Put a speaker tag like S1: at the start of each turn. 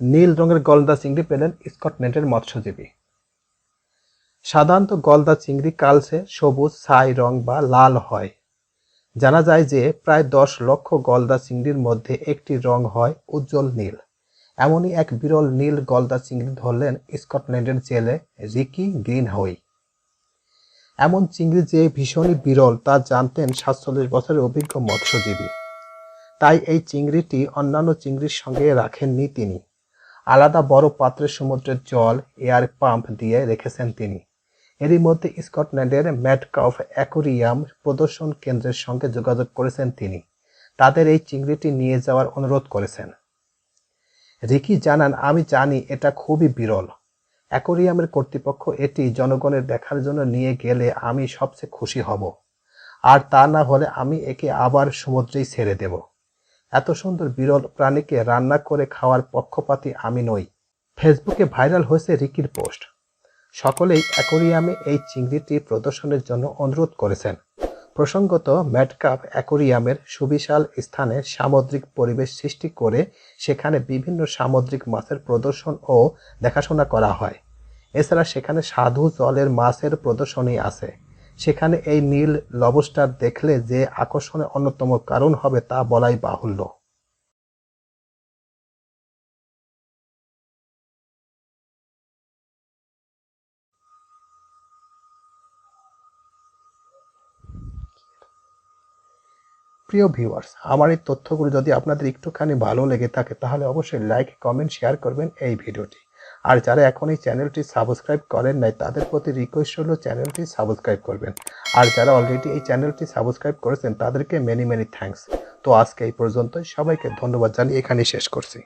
S1: নীল রঙের গলদা চিংড়ি পেলেন স্কটল্যান্ডের মৎস্যজীবী। সাধারণত গলদা চিংড়ি কালচে, সবুজ, ছাই রং বা লাল হয়। জানা যায় যে প্রায় দশ লক্ষ গলদা চিংড়ির মধ্যে একটি রং হয় উজ্জ্বল নীল। এমনই এক বিরল নীল গলদা চিংড়ি ধরলেন স্কটল্যান্ডের জেলে রিকি গ্রিনহাউই এমন চিংড়ি যে ভীষণই বিরল, তা জানতেন সাতচল্লিশ বছরের অভিজ্ঞ মৎস্যজীবী। তাই এই চিংড়িটি অন্যান্য চিংড়ির সঙ্গে রাখেননি তিনি। আলাদা বড় পাত্রে সমুদ্রের জল এয়ার পাম্প দিয়ে রেখেছেন তিনি। এরই মধ্যে স্কটল্যান্ডের ম্যাটকাফ অ্যাকোরিয়াম প্রদর্শন কেন্দ্রের সঙ্গে যোগাযোগ করেছেন তিনি। তাদের এই চিংড়িটি নিয়ে যাওয়ার অনুরোধ করেছেন। রিকি জানান, আমি জানি এটা খুবই বিরল। অ্যাকোরিয়ামের কর্তৃপক্ষ এটি জনগণের দেখার জন্য নিয়ে গেলে আমি সবচেয়ে খুশি হব। আর তা না হলে আমি একে আবার সমুদ্রেই ছেড়ে দেব। এত সুন্দর বিরল প্রাণীকে রান্না করে খাওয়ার পক্ষপাতী আমি নই। ফেসবুকে ভাইরাল হয়েছে রিকির পোস্ট। সকলেই অ্যাকোরিয়ামে এই চিংড়িটি প্রদর্শনের জন্য অনুরোধ করেছেন। প্রসঙ্গত, ম্যাটকাপ অ্যাকোরিয়ামের সুবিশাল স্থানে সামুদ্রিক পরিবেশ সৃষ্টি করে সেখানে বিভিন্ন সামুদ্রিক মাছের প্রদর্শন ও দেখাশোনা করা হয়। এছাড়া সেখানে সাধু জলের মাছের প্রদর্শনী আছে। সেখানে এই নীল লবস্টার দেখলে যে আকর্ষণের অন্যতম কারণ হবে তা বলাই বাহুল্য। প্রিয় ভিউয়ার্স, আমার এই তথ্যগুলো যদি আপনাদের একটুখানি ভালো লেগে থাকে, তাহলে অবশ্যই লাইক কমেন্ট শেয়ার করবেন এই ভিডিওটি। আর যারা এখন এই চ্যানেলটি সাবস্ক্রাইব করেন নাই, তাদের প্রতি রিকোয়েস্ট হলো চ্যানেলটি সাবস্ক্রাইব করবেন। আর যারা অলরেডি এই চ্যানেলটি সাবস্ক্রাইব করেছেন, তাদেরকে মেনি মেনি থ্যাংকস তো আজকে এই পর্যন্তই। সবাইকে ধন্যবাদ জানিয়ে এখানেই শেষ করছি।